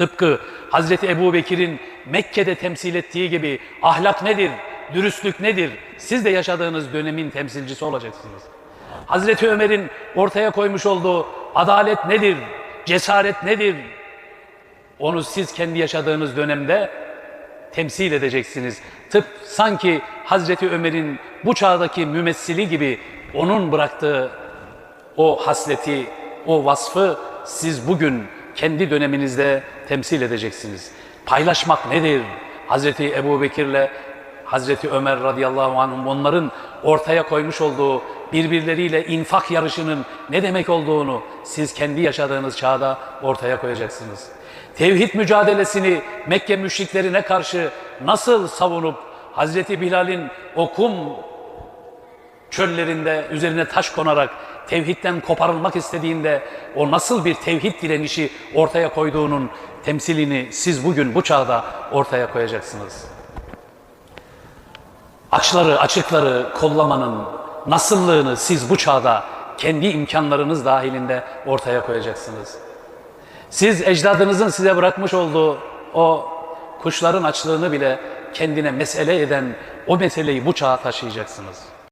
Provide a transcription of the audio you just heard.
Tıpkı Hazreti Ebu Bekir'in Mekke'de temsil ettiği gibi ahlak nedir, dürüstlük nedir? Siz de yaşadığınız dönemin temsilcisi olacaksınız. Hazreti Ömer'in ortaya koymuş olduğu adalet nedir, cesaret nedir? Onu siz kendi yaşadığınız dönemde temsil edeceksiniz. Tıp sanki Hazreti Ömer'in bu çağdaki mümessili gibi onun bıraktığı o hasleti, o vasfı siz bugün kendi döneminizde temsil edeceksiniz. Paylaşmak nedir? Hazreti Ebu Bekir'le Hazreti Ömer radıyallahu anh onların ortaya koymuş olduğu birbirleriyle infak yarışının ne demek olduğunu siz kendi yaşadığınız çağda ortaya koyacaksınız. Tevhid mücadelesini Mekke müşriklerine karşı nasıl savunup Hazreti Bilal'in o kum çöllerinde üzerine taş konarak tevhidden koparılmak istediğinde o nasıl bir tevhid direnişi ortaya koyduğunun temsilini siz bugün bu çağda ortaya koyacaksınız. Açları, açıkları kollamanın nasıllığını siz bu çağda kendi imkanlarınız dahilinde ortaya koyacaksınız. Siz ecdadınızın size bırakmış olduğu o kuşların açlığını bile kendine mesele eden o meseleyi bu çağa taşıyacaksınız.